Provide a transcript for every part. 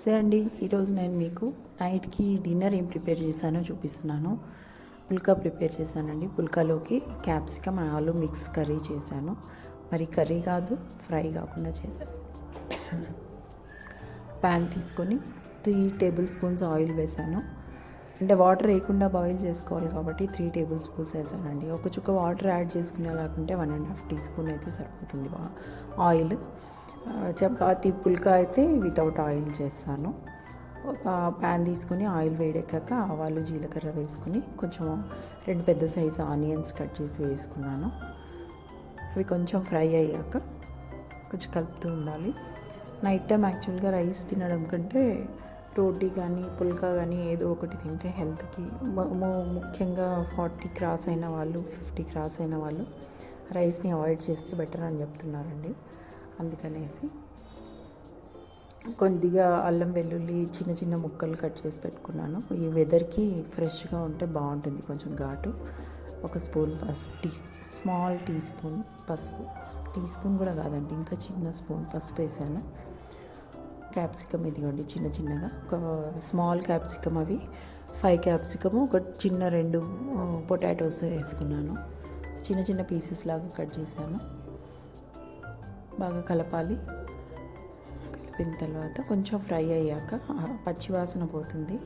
సరే అండి. ఈరోజు నేను మీకు నైట్కి డిన్నర్ ఏం ప్రిపేర్ చేశానో చూపిస్తున్నాను. పుల్కా ప్రిపేర్ చేశానండి. పుల్కాలోకి క్యాప్సికమ్ ఆలు మిక్స్ కర్రీ చేశాను. మరి కర్రీ కాదు ఫ్రై కాకుండా చేశాను. ప్యాన్ తీసుకొని త్రీ టేబుల్ స్పూన్స్ ఆయిల్ వేసాను అంటే వాటర్ వేయకుండా బాయిల్ చేసుకోవాలి కాబట్టి త్రీ టేబుల్ స్పూన్స్ వేసానండి ఒక చుక్క వాటర్ యాడ్ చేసుకునే లేకుంటే one and half teaspoon అయితే సరిపోతుంది ఆయిల్. చపాతి పుల్కా అయితే వితౌట్ ఆయిల్ చేస్తాను. ఒక ప్యాన్ తీసుకుని ఆయిల్ వేడెక్కాక ఆవాలు జీలకర్ర వేసుకుని కొంచెం రెండు పెద్ద సైజు ఆనియన్స్ కట్ చేసి వేసుకున్నాను. అవి కొంచెం ఫ్రై అయ్యాక కొంచెం కలుపుతూ ఉండాలి. నైట్ టైం యాక్చువల్గా రైస్ తినడం కంటే రోటీ కానీ పుల్కా కానీ ఏదో ఒకటి తింటే హెల్త్కి ముఖ్యంగా ఫార్టీ క్రాస్ అయిన వాళ్ళు ఫిఫ్టీ క్రాస్ అయిన వాళ్ళు రైస్ని అవాయిడ్ చేస్తే బెటర్ అని చెప్తున్నారండి. అందుకనేసి కొద్దిగా అల్లం వెల్లుల్లి చిన్న చిన్న ముక్కలు కట్ చేసి పెట్టుకున్నాను. ఈ వెదర్కి ఫ్రెష్గా ఉంటే బాగుంటుంది. కొంచెం ఘాటు. ఒక స్పూన్ పసుపు టీ స్మాల్ టీ స్పూన్ పసుపు. టీ స్పూన్ కూడా కాదండి ఇంకా చిన్న స్పూన్ పసుపు వేసాను. క్యాప్సికమ్ ఇదిగోండి చిన్న చిన్నగా. ఒక స్మాల్ క్యాప్సికమ్ అవి ఫైవ్ క్యాప్సికమ్ ఒక చిన్న రెండు పొటాటోస్ వేసుకున్నాను. చిన్న చిన్న పీసెస్ లాగా కట్ చేశాను. బాగా కలపాలి. కలిపిన తర్వాత కొంచెం ఫ్రై అయ్యాక పచ్చివాసన పచ్చి వాసన పోతుంది.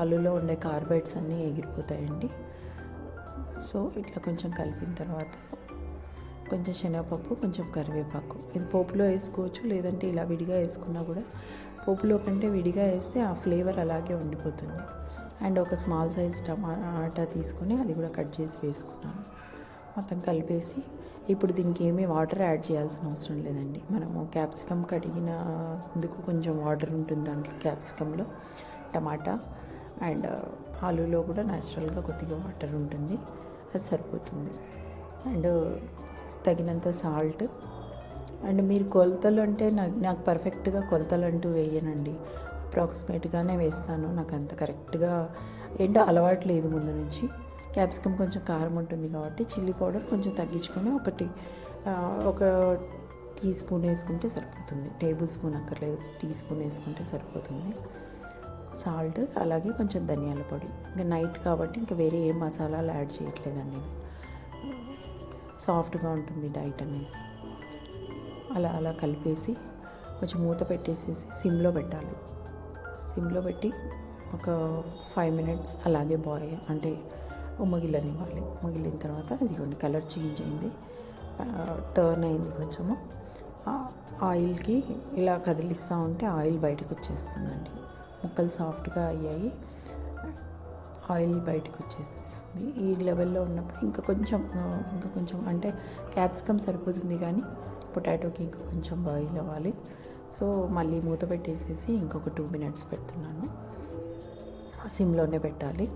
ఆలులో ఉండే కార్బైడ్స్ అన్నీ ఎగిరిపోతాయండి. సో ఇట్లా కొంచెం కలిపిన తర్వాత కొంచెం శనగపప్పు కొంచెం కరివేపాకు. ఇది పోపులో వేసుకోవచ్చు లేదంటే ఇలా విడిగా వేసుకున్నా కూడా పోపులో కంటే విడిగా వేస్తే ఆ ఫ్లేవర్ అలాగే ఉండిపోతుంది. అండ్ ఒక స్మాల్ సైజ్ టమాటా తీసుకొని అది కూడా కట్ చేసి వేసుకున్నాను. మొత్తం కలిపేసి ఇప్పుడు దీనికి ఏమీ వాటర్ యాడ్ చేయాల్సిన అవసరం లేదండి. మనము క్యాప్సికమ్ కడిగినందుకు కొంచెం వాటర్ ఉంటుంది దాంట్లో క్యాప్సికంలో టమాటా అండ్ ఆలూలో కూడా న్యాచురల్గా కొద్దిగా వాటర్ ఉంటుంది అది సరిపోతుంది. అండ్ తగినంత సాల్ట్ అండ్ మీరు కొలతలు అంటే నాకు నాకు పర్ఫెక్ట్గా కొలతలు అంటూ వేయనండి. అప్రాక్సిమేట్గానే వేస్తాను నాకు అంత కరెక్ట్గా ఏంటో అలవాటు లేదు ముందు నుంచి. క్యాప్సికమ్ కొంచెం కారం ఉంటుంది కాబట్టి చిల్లీ పౌడర్ కొంచెం తగ్గించుకొని ఒకటి ఒక టీ స్పూన్ వేసుకుంటే సరిపోతుంది. టేబుల్ స్పూన్ అక్కర్లేదు టీ స్పూన్ వేసుకుంటే సరిపోతుంది. సాల్ట్ అలాగే కొంచెం ధనియాల పొడి. ఇంకా నైట్ కాబట్టి ఇంకా వేరే ఏ మసాలాలు యాడ్ చేయట్లేదండి. సాఫ్ట్గా ఉంటుంది డైట్ అనేసి. అలా అలా కలిపేసి కొంచెం మూత పెట్టేసేసి సిమ్లో పెట్టాలి. సిమ్లో పెట్టి ఒక ఫైవ్ మినిట్స్ అలాగే బాయ్ అంటే ఉమ్మగిలనివ్వాలి ఉమ్మగిలిన తర్వాత ఇదిగోండి కలర్ చేంజ్ అయింది. టర్న్ అయింది కొంచెము. ఆయిల్కి ఇలా కదిలిస్తూ ఉంటే ఆయిల్ బయటకు వచ్చేస్తుందండి. ముక్కలు సాఫ్ట్గా అయ్యాయి. ఆయిల్ బయటకు వచ్చేస్తుంది. ఈ లెవెల్లో ఉన్నప్పుడు ఇంకా కొంచెం ఇంకా కొంచెం అంటే క్యాప్సికమ్ సరిపోతుంది కానీ పొటాటోకి ఇంకా కొంచెం బాయిల్ అవ్వాలి. సో మళ్ళీ మూత పెట్టేసేసి ఇంకొక టూ మినిట్స్ పెడుతున్నాను. సిమ్లోనే పెట్టాలి.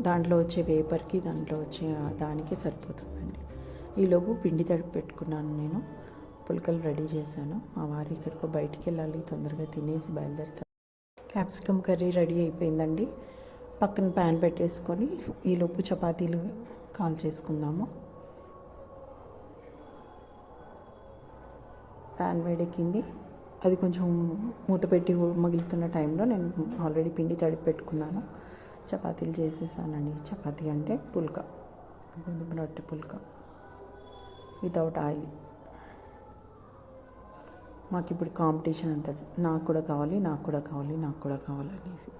దాంట్లో వచ్చే వేపర్కి దాంట్లో వచ్చే దానికి సరిపోతుందండి. ఈలోపు పిండి తడిపి పెట్టుకున్నాను నేను. పులకలు రెడీ చేశాను. మా వారు ఇక్కడికి బయటికి వెళ్ళాలి తొందరగా తినేసి బయలుదేరుతారు. క్యాప్సికమ్ కర్రీ రెడీ అయిపోయిందండి. పక్కన ప్యాన్ పెట్టేసుకొని ఈలోపు చపాతీలు కాల్ చేసుకుందాము. ప్యాన్ వేడెక్కింది. అది కొంచెం మూత పెట్టి మగిలుతున్న టైంలో నేను ఆల్రెడీ పిండి తడిపి పెట్టుకున్నాను. చపాతీలు చేసేసానండి. చపాతీ అంటే పుల్క. గోధుమ రొట్టె పుల్క వితౌట్ ఆయిల్ మాకు ఇప్పుడు కాంపిటీషన్ ఉంటుంది. నాకు కూడా కావాలి నాకు కూడా కావాలి నాకు కూడా కావాలి అనేసి